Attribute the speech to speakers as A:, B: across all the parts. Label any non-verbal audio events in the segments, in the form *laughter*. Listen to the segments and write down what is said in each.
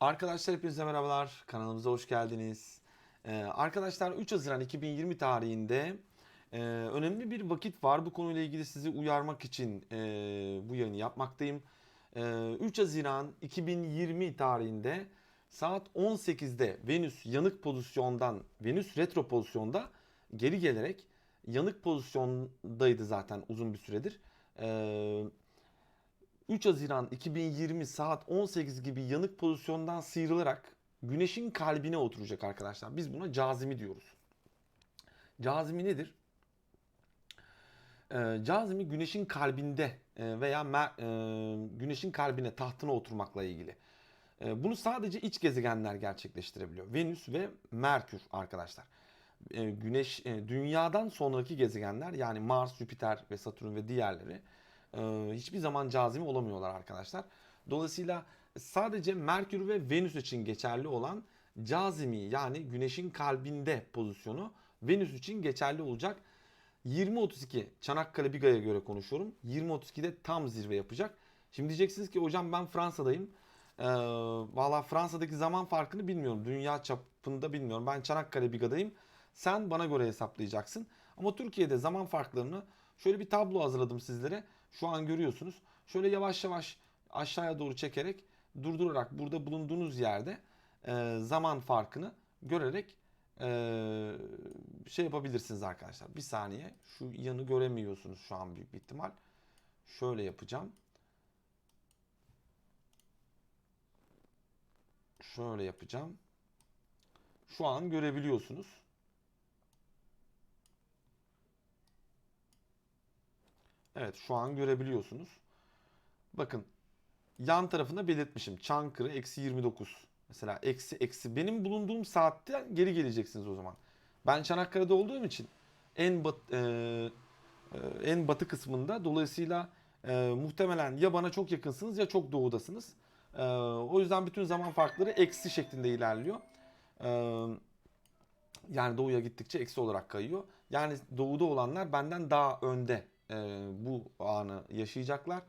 A: Arkadaşlar hepinize merhabalar. Kanalımıza hoş geldiniz. Ee, arkadaşlar 3 Haziran 2020 tarihinde e, önemli bir vakit var. Bu konuyla ilgili sizi uyarmak için e, bu yayını yapmaktayım. E, 3 Haziran 2020 tarihinde saat 18'de Venüs yanık pozisyondan, Venüs retro pozisyonda geri gelerek yanık pozisyondaydı zaten uzun bir süredir. E, 3 Haziran 2020 saat 18 gibi yanık pozisyondan sıyrılarak güneşin kalbine oturacak arkadaşlar. Biz buna cazimi diyoruz. Cazimi nedir? Ee, cazimi güneşin kalbinde e, veya mer- e, güneşin kalbine tahtına oturmakla ilgili. E, bunu sadece iç gezegenler gerçekleştirebiliyor. Venüs ve Merkür arkadaşlar. E, güneş e, dünyadan sonraki gezegenler yani Mars, Jüpiter ve Satürn ve diğerleri e, hiçbir zaman cazimi olamıyorlar arkadaşlar. Dolayısıyla sadece Merkür ve Venüs için geçerli olan cazimi yani güneşin kalbinde pozisyonu Venüs için geçerli olacak. 20.32 Çanakkale Biga'ya göre konuşuyorum. 20.32'de tam zirve yapacak. Şimdi diyeceksiniz ki hocam ben Fransa'dayım. Ee, Valla Fransa'daki zaman farkını bilmiyorum. Dünya çapında bilmiyorum. Ben Çanakkale Biga'dayım. Sen bana göre hesaplayacaksın. Ama Türkiye'de zaman farklarını şöyle bir tablo hazırladım sizlere. Şu an görüyorsunuz. Şöyle yavaş yavaş aşağıya doğru çekerek durdurarak burada bulunduğunuz yerde e, zaman farkını görerek e, şey yapabilirsiniz arkadaşlar. Bir saniye. Şu yanı göremiyorsunuz şu an büyük bir ihtimal. Şöyle yapacağım. Şöyle yapacağım. Şu an görebiliyorsunuz. Evet şu an görebiliyorsunuz. Bakın yan tarafında belirtmişim. Çankırı eksi 29. Mesela eksi eksi. Benim bulunduğum saatten geri geleceksiniz o zaman. Ben Çanakkale'de olduğum için en bat, e, e, en batı kısmında dolayısıyla e, muhtemelen ya bana çok yakınsınız ya çok doğudasınız. E, o yüzden bütün zaman farkları eksi şeklinde ilerliyor. E, yani doğuya gittikçe eksi olarak kayıyor. Yani doğuda olanlar benden daha önde e, bu anı yaşayacaklar.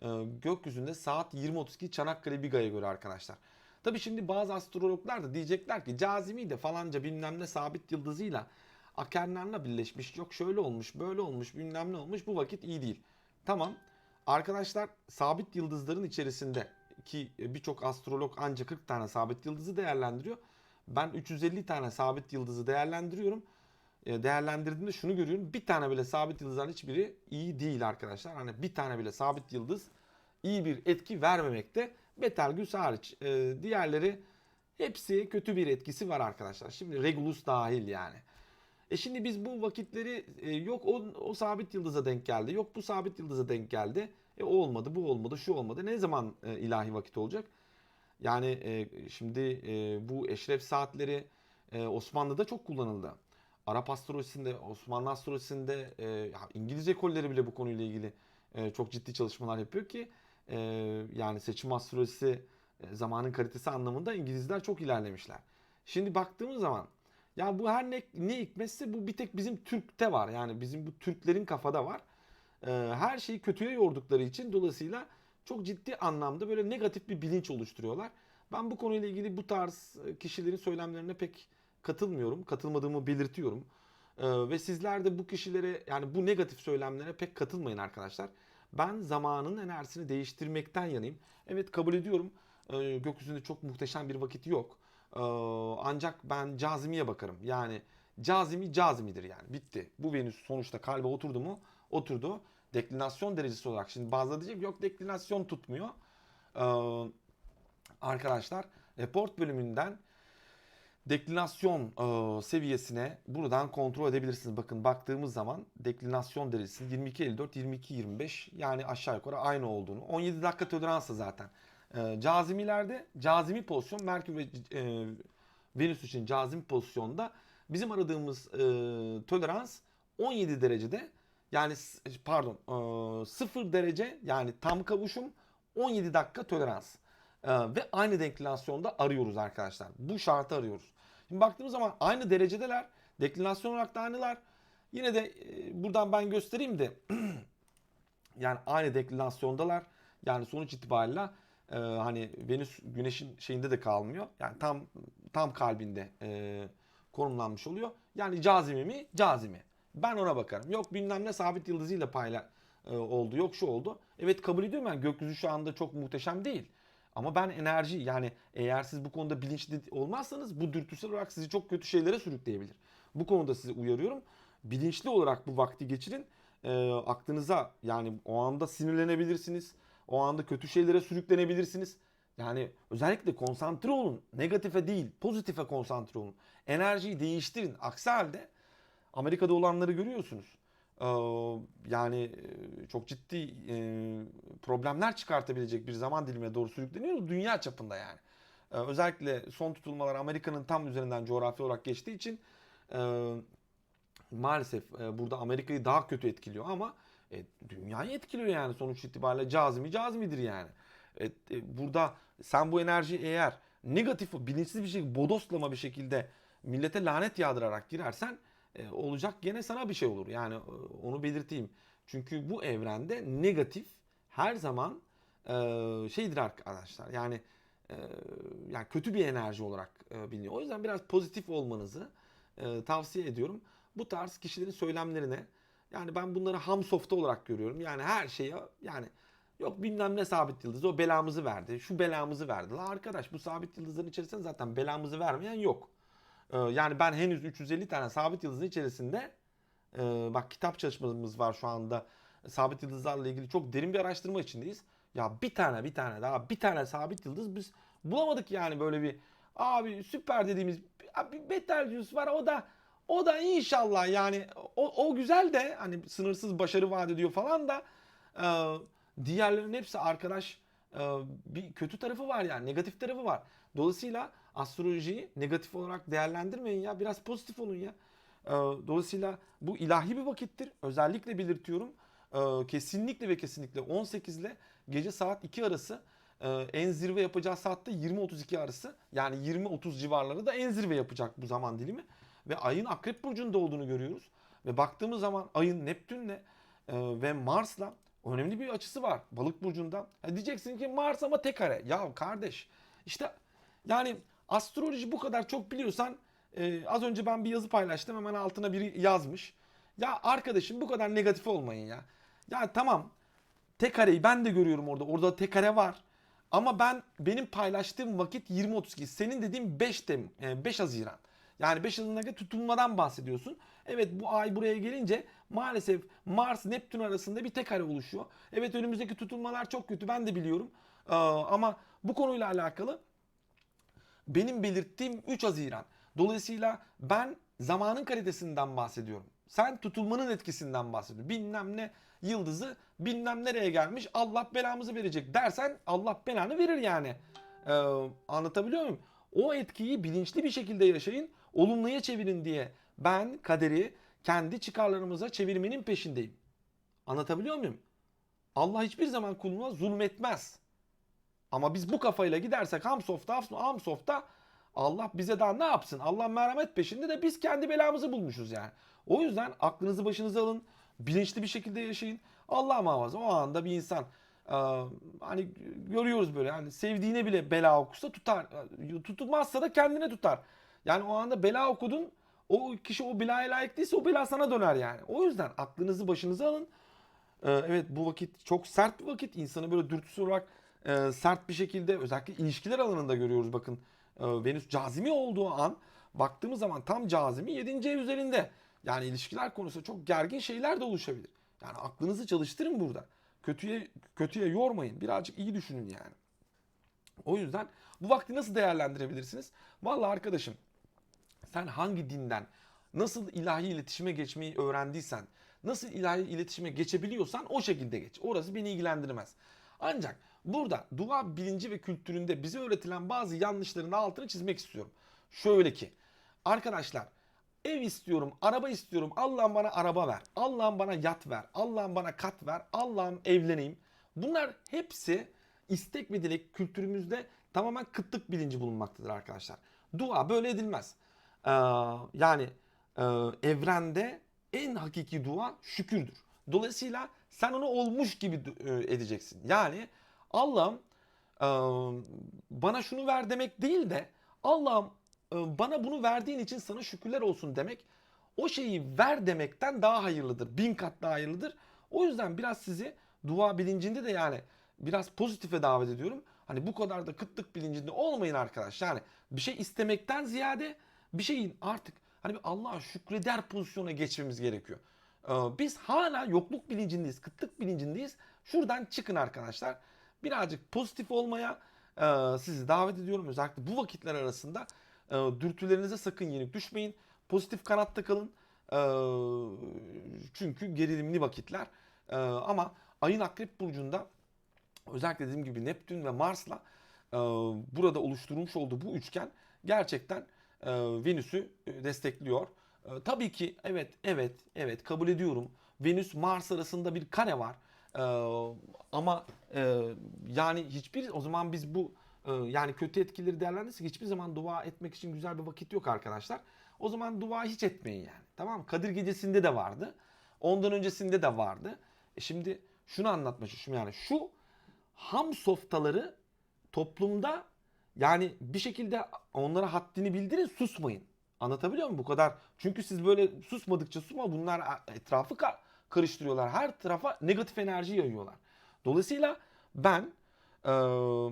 A: E, gökyüzünde saat 20.32 Çanakkale Biga'ya göre arkadaşlar. Tabi şimdi bazı astrologlar da diyecekler ki cazimi de falanca bilmem ne sabit yıldızıyla Akernar'la birleşmiş. Yok şöyle olmuş böyle olmuş bilmem ne olmuş bu vakit iyi değil. Tamam arkadaşlar sabit yıldızların içerisinde ki birçok astrolog ancak 40 tane sabit yıldızı değerlendiriyor. Ben 350 tane sabit yıldızı değerlendiriyorum. E, Değerlendirdiğimde şunu görüyorum. Bir tane bile sabit yıldızların hiçbiri iyi değil arkadaşlar. Hani bir tane bile sabit yıldız iyi bir etki vermemekte. Betelgeuse hariç. E, diğerleri hepsi kötü bir etkisi var arkadaşlar. Şimdi Regulus dahil yani. E şimdi biz bu vakitleri e, yok o, o sabit yıldıza denk geldi. Yok bu sabit yıldıza denk geldi. E o olmadı, bu olmadı, şu olmadı. Ne zaman e, ilahi vakit olacak? Yani e, şimdi e, bu eşref saatleri e, Osmanlı'da çok kullanıldı. Arap astrolojisinde, Osmanlı astrolojisinde, e, ya İngiliz ekolleri bile bu konuyla ilgili e, çok ciddi çalışmalar yapıyor ki e, yani seçim astrolojisi e, zamanın kalitesi anlamında İngilizler çok ilerlemişler. Şimdi baktığımız zaman ya bu her ne, ne hikmetse bu bir tek bizim Türk'te var. Yani bizim bu Türklerin kafada var. E, her şeyi kötüye yordukları için dolayısıyla çok ciddi anlamda böyle negatif bir bilinç oluşturuyorlar. Ben bu konuyla ilgili bu tarz e, kişilerin söylemlerine pek katılmıyorum. Katılmadığımı belirtiyorum. Ee, ve sizler de bu kişilere yani bu negatif söylemlere pek katılmayın arkadaşlar. Ben zamanın enerjisini değiştirmekten yanayım. Evet kabul ediyorum. Ee, gökyüzünde çok muhteşem bir vakit yok. Ee, ancak ben cazimiye bakarım. Yani cazimi cazimidir yani. Bitti. Bu Venüs sonuçta kalbe oturdu mu? Oturdu. Deklinasyon derecesi olarak. Şimdi bazıları diyecek yok deklinasyon tutmuyor. Ee, arkadaşlar report bölümünden deklinasyon e, seviyesine buradan kontrol edebilirsiniz. Bakın baktığımız zaman deklinasyon derecesi 22.54, 22.25 yani aşağı yukarı aynı olduğunu. 17 dakika toleransı zaten. E, cazimilerde cazimi pozisyon Merkür ve e, Venüs için cazim pozisyonda bizim aradığımız e, tolerans 17 derecede yani pardon e, 0 derece yani tam kavuşum 17 dakika tolerans. Ee, ve aynı deklinasyonda arıyoruz arkadaşlar. Bu şartı arıyoruz. Şimdi baktığımız zaman aynı derecedeler. Deklinasyon olarak da aynılar. Yine de e, buradan ben göstereyim de *clears throat* yani aynı deklinasyondalar. Yani sonuç itibariyle e, hani Venüs Güneş'in şeyinde de kalmıyor. Yani tam tam kalbinde e, konumlanmış oluyor. Yani cazime mi? Cazime. Ben ona bakarım. Yok bilmem ne sabit yıldızıyla payla e, oldu. Yok şu oldu. Evet kabul ediyorum ben gökyüzü şu anda çok muhteşem değil. Ama ben enerji yani eğer siz bu konuda bilinçli olmazsanız bu dürtüsel olarak sizi çok kötü şeylere sürükleyebilir. Bu konuda sizi uyarıyorum. Bilinçli olarak bu vakti geçirin. E, aklınıza yani o anda sinirlenebilirsiniz. O anda kötü şeylere sürüklenebilirsiniz. Yani özellikle konsantre olun. Negatife değil, pozitife konsantre olun. Enerjiyi değiştirin. Aksi halde Amerika'da olanları görüyorsunuz. Yani çok ciddi problemler çıkartabilecek bir zaman dilimine doğru sürükleniyor dünya çapında yani. Özellikle son tutulmalar Amerika'nın tam üzerinden coğrafi olarak geçtiği için maalesef burada Amerika'yı daha kötü etkiliyor ama e, dünyayı etkiliyor yani sonuç itibariyle cazimi cazimidir yani. E, e, burada sen bu enerjiyi eğer negatif, bilinçsiz bir şekilde bodoslama bir şekilde millete lanet yağdırarak girersen e, olacak gene sana bir şey olur. Yani e, onu belirteyim. Çünkü bu evrende negatif her zaman e, şeydir arkadaşlar. Yani yani kötü bir enerji olarak biliniyor. O yüzden biraz pozitif olmanızı tavsiye ediyorum. Bu tarz kişilerin söylemlerine yani ben bunları ham softa olarak görüyorum. Yani her şeye yani yok bilmem ne sabit yıldız o belamızı verdi. Şu belamızı verdi. La arkadaş bu sabit yıldızların içerisinde zaten belamızı vermeyen yok. Ee, yani ben henüz 350 tane sabit yıldızın içerisinde e, bak kitap çalışmamız var şu anda. Sabit yıldızlarla ilgili çok derin bir araştırma içindeyiz. Ya bir tane bir tane daha bir tane sabit yıldız biz bulamadık yani böyle bir abi süper dediğimiz bir Betelgeuse var o da o da inşallah yani o, o güzel de hani sınırsız başarı vaat ediyor falan da e, diğerlerinin hepsi arkadaş e, bir kötü tarafı var yani negatif tarafı var. Dolayısıyla astrolojiyi negatif olarak değerlendirmeyin ya biraz pozitif olun ya. E, dolayısıyla bu ilahi bir vakittir. Özellikle belirtiyorum. E, kesinlikle ve kesinlikle 18 ile gece saat 2 arası e, en zirve yapacağı saatte 20-32 arası yani 20-30 civarları da en zirve yapacak bu zaman dilimi ve ayın akrep burcunda olduğunu görüyoruz. Ve baktığımız zaman ayın Neptün'le e, ve Mars'la önemli bir açısı var balık burcunda. Ha diyeceksin ki Mars ama tek kare. Ya kardeş işte yani astroloji bu kadar çok biliyorsan e, az önce ben bir yazı paylaştım hemen altına biri yazmış. Ya arkadaşım bu kadar negatif olmayın ya. Ya tamam tek kareyi ben de görüyorum orada. Orada tek kare var. Ama ben benim paylaştığım vakit 20-32. Senin dediğin 5 Tem 5 Haziran. Yani 5 Haziran'daki tutulmadan bahsediyorsun. Evet bu ay buraya gelince maalesef Mars Neptün arasında bir tek kare oluşuyor. Evet önümüzdeki tutulmalar çok kötü ben de biliyorum. Ee, ama bu konuyla alakalı benim belirttiğim 3 Haziran. Dolayısıyla ben zamanın kalitesinden bahsediyorum. Sen tutulmanın etkisinden bahsediyorsun. Bilmem ne yıldızı bilmem nereye gelmiş Allah belamızı verecek dersen Allah belanı verir yani. Ee, anlatabiliyor muyum? O etkiyi bilinçli bir şekilde yaşayın, olumluya çevirin diye ben kaderi kendi çıkarlarımıza çevirmenin peşindeyim. Anlatabiliyor muyum? Allah hiçbir zaman kuluna zulmetmez. Ama biz bu kafayla gidersek Hamsoft'ta, Hamsoft'ta Allah bize daha ne yapsın? Allah merhamet peşinde de biz kendi belamızı bulmuşuz yani. O yüzden aklınızı başınıza alın. Bilinçli bir şekilde yaşayın. Allah muhafaza o anda bir insan e, hani görüyoruz böyle hani sevdiğine bile bela okusa tutar. Tutulmazsa da kendine tutar. Yani o anda bela okudun o kişi o belaya layık değilse o bela sana döner yani. O yüzden aklınızı başınıza alın. E, evet bu vakit çok sert bir vakit. İnsanı böyle dürtüsü olarak e, sert bir şekilde özellikle ilişkiler alanında görüyoruz bakın. E, Venüs cazimi olduğu an baktığımız zaman tam cazimi 7. ev üzerinde. Yani ilişkiler konusunda çok gergin şeyler de oluşabilir. Yani aklınızı çalıştırın burada. Kötüye kötüye yormayın. Birazcık iyi düşünün yani. O yüzden bu vakti nasıl değerlendirebilirsiniz? Vallahi arkadaşım sen hangi dinden nasıl ilahi iletişime geçmeyi öğrendiysen, nasıl ilahi iletişime geçebiliyorsan o şekilde geç. Orası beni ilgilendirmez. Ancak burada dua bilinci ve kültüründe bize öğretilen bazı yanlışların altını çizmek istiyorum. Şöyle ki arkadaşlar ev istiyorum, araba istiyorum. Allah'ım bana araba ver. Allah'ım bana yat ver. Allah'ım bana kat ver. Allah'ım evleneyim. Bunlar hepsi istek ve dilek kültürümüzde tamamen kıtlık bilinci bulunmaktadır arkadaşlar. Dua böyle edilmez. Ee, yani e, evrende en hakiki dua şükürdür. Dolayısıyla sen onu olmuş gibi e, edeceksin. Yani Allah'ım e, bana şunu ver demek değil de Allah'ım e, bana bunu verdiğin için sana şükürler olsun demek o şeyi ver demekten daha hayırlıdır. Bin kat daha hayırlıdır. O yüzden biraz sizi dua bilincinde de yani biraz pozitife davet ediyorum. Hani bu kadar da kıtlık bilincinde olmayın arkadaş. Yani bir şey istemekten ziyade bir şeyin artık hani bir Allah'a şükreder pozisyona geçmemiz gerekiyor. Ee, Biz hala yokluk bilincindeyiz, kıtlık bilincindeyiz. Şuradan çıkın arkadaşlar. Birazcık pozitif olmaya e, sizi davet ediyorum. Özellikle bu vakitler arasında e, dürtülerinize sakın yenik düşmeyin. Pozitif kanatta kalın. E, Çünkü gerilimli vakitler. Ama ayın akrep burcunda özellikle dediğim gibi Neptün ve Mars'la burada oluşturmuş olduğu bu üçgen gerçekten Venüs'ü destekliyor. E, tabii ki evet evet evet kabul ediyorum. Venüs Mars arasında bir kare var. E, ama e, yani hiçbir o zaman biz bu e, yani kötü etkileri değerlendirirsek hiçbir zaman dua etmek için güzel bir vakit yok arkadaşlar. O zaman dua hiç etmeyin yani. Tamam? Kadir gecesinde de vardı. Ondan öncesinde de vardı. E şimdi şunu anlatmak istiyorum yani şu ham softaları toplumda yani bir şekilde onlara haddini bildirin susmayın. Anlatabiliyor muyum bu kadar? Çünkü siz böyle susmadıkça susma bunlar etrafı ka- karıştırıyorlar. Her tarafa negatif enerji yayıyorlar. Dolayısıyla ben e,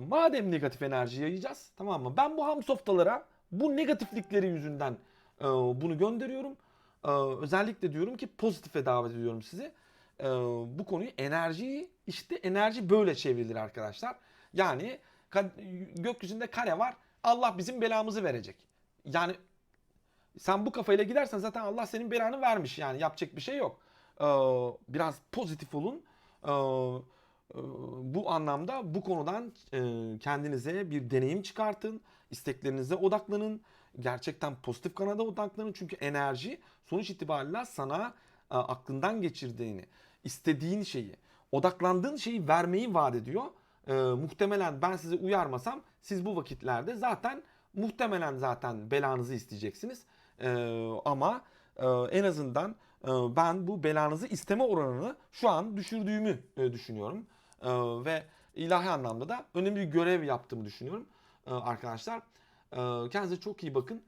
A: madem negatif enerji yayacağız tamam mı? Ben bu ham softalara bu negatiflikleri yüzünden e, bunu gönderiyorum. E, özellikle diyorum ki pozitife davet ediyorum sizi. E, bu konuyu enerjiyi işte enerji böyle çevrilir arkadaşlar. Yani gökyüzünde kare var. Allah bizim belamızı verecek. Yani sen bu kafayla gidersen zaten Allah senin belanı vermiş. Yani yapacak bir şey yok. Ee, biraz pozitif olun. Ee, e, bu anlamda bu konudan e, kendinize bir deneyim çıkartın. İsteklerinize odaklanın. Gerçekten pozitif kanada odaklanın. Çünkü enerji sonuç itibariyle sana e, aklından geçirdiğini, istediğin şeyi, odaklandığın şeyi vermeyi vaat ediyor. Ee, muhtemelen ben sizi uyarmasam siz bu vakitlerde zaten muhtemelen zaten belanızı isteyeceksiniz. Ee, ama e, en azından e, ben bu belanızı isteme oranını şu an düşürdüğümü e, düşünüyorum. E, ve ilahi anlamda da önemli bir görev yaptığımı düşünüyorum e, arkadaşlar. E, kendinize çok iyi bakın.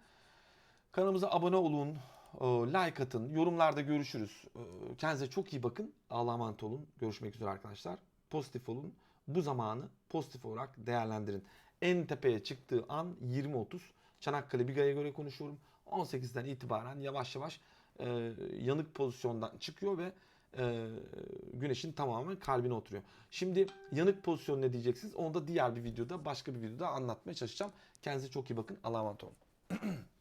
A: Kanalımıza abone olun, e, like atın, yorumlarda görüşürüz. E, Kendinize çok iyi bakın. Allah'a emanet olun. Görüşmek üzere arkadaşlar. Pozitif olun. Bu zamanı pozitif olarak değerlendirin. En tepeye çıktığı an 20.30. Çanakkale Biga'ya göre konuşuyorum. 18'den itibaren yavaş yavaş e, yanık pozisyondan çıkıyor ve e, güneşin tamamen kalbine oturuyor. Şimdi yanık pozisyon ne diyeceksiniz? Onu da diğer bir videoda, başka bir videoda anlatmaya çalışacağım. Kendinize çok iyi bakın. Allah'a emanet olun. *clears throat*